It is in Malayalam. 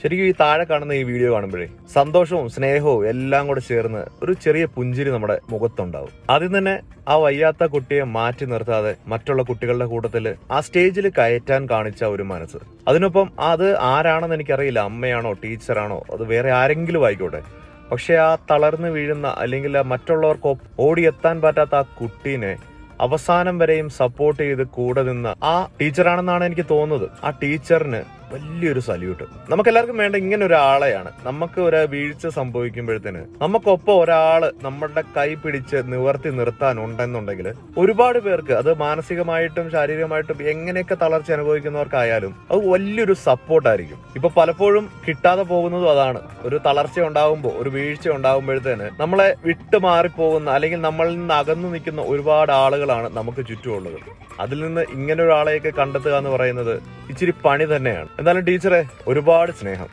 ശരിക്കും ഈ താഴെ കാണുന്ന ഈ വീഡിയോ കാണുമ്പോഴേ സന്തോഷവും സ്നേഹവും എല്ലാം കൂടെ ചേർന്ന് ഒരു ചെറിയ പുഞ്ചിരി നമ്മുടെ മുഖത്തുണ്ടാവും. ആദ്യം തന്നെ ആ വയ്യാത്ത കുട്ടിയെ മാറ്റി നിർത്താതെ മറ്റുള്ള കുട്ടികളുടെ കൂട്ടത്തിൽ ആ സ്റ്റേജിൽ കയറ്റാൻ കാണിച്ച ഒരു മനസ്സ്. അതിനൊപ്പം അത് ആരാണെന്ന് എനിക്കറിയില്ല. അമ്മയാണോ ടീച്ചറാണോ അത് വേറെ ആരെങ്കിലും ആയിക്കോട്ടെ. പക്ഷെ ആ തളർന്നു വീഴുന്ന അല്ലെങ്കിൽ മറ്റുള്ളവർക്ക് ഓടിയെത്താൻ പറ്റാത്ത ആ കുട്ടീനെ അവസാനം വരെയും സപ്പോർട്ട് ചെയ്ത് കൂടെ നിന്ന ആ ടീച്ചറാണെന്നാണ് എനിക്ക് തോന്നുന്നത്. ആ ടീച്ചറിന് വലിയൊരു സല്യൂട്ട് നമുക്ക് എല്ലാവർക്കും വേണ്ട ഇങ്ങനെ ഒരാളെയാണ് നമുക്ക് ഒരു വീഴ്ച സംഭവിക്കുമ്പോഴത്തേന് നമുക്കൊപ്പം ഒരാൾ നമ്മളുടെ കൈ പിടിച്ച് നിവർത്തി നിർത്താൻ ഉണ്ടെന്നുണ്ടെങ്കിൽ ഒരുപാട് പേർക്ക് അത് മാനസികമായിട്ടും ശാരീരികമായിട്ടും എങ്ങനെയൊക്കെ തളർച്ച അനുഭവിക്കുന്നവർക്കായാലും അത് വലിയൊരു സപ്പോർട്ടായിരിക്കും ഇപ്പൊ പലപ്പോഴും കിട്ടാതെ പോകുന്നതും അതാണ്. ഒരു തളർച്ച ഉണ്ടാകുമ്പോൾ ഒരു വീഴ്ച ഉണ്ടാകുമ്പോഴത്തേന് നമ്മളെ വിട്ടു മാറിപ്പോകുന്ന അല്ലെങ്കിൽ നമ്മളിൽ നിന്ന് അകന്നു നിൽക്കുന്ന ഒരുപാട് ആളുകളാണ് നമുക്ക് ചുറ്റുമുള്ളത്. അതിൽ നിന്ന് ഇങ്ങനെ ഒരാളെയൊക്കെ കണ്ടെത്തുക എന്ന് പറയുന്നത് ഇച്ചിരി പണി തന്നെയാണ്. എന്തായാലും ടീച്ചറെ ഒരുപാട് സ്നേഹം.